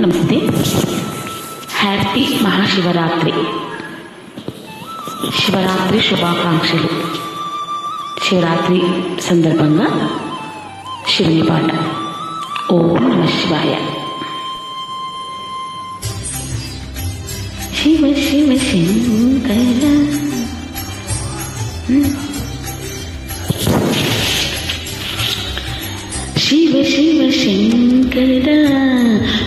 नमस्ते हैप्पी महाशिवरात्रि शिवरात्रि शुभाकांक्ष शिवरात्रि सदर्भंग शिवपाट ओम नम शिवाय शिव शिव शंकर शिव शिव शंकर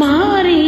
மாறி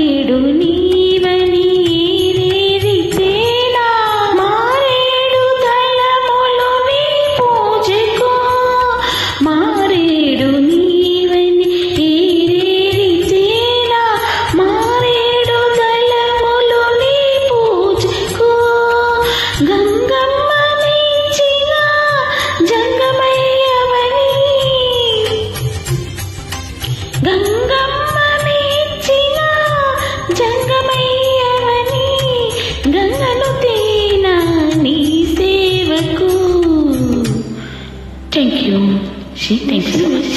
Thank you so much.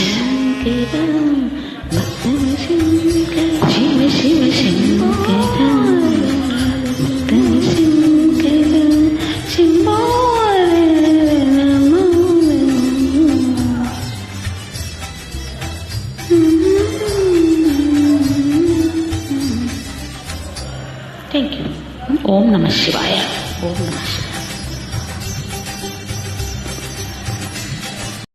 Thank you. Om Namah Shivaya. Om Namah Shivaya.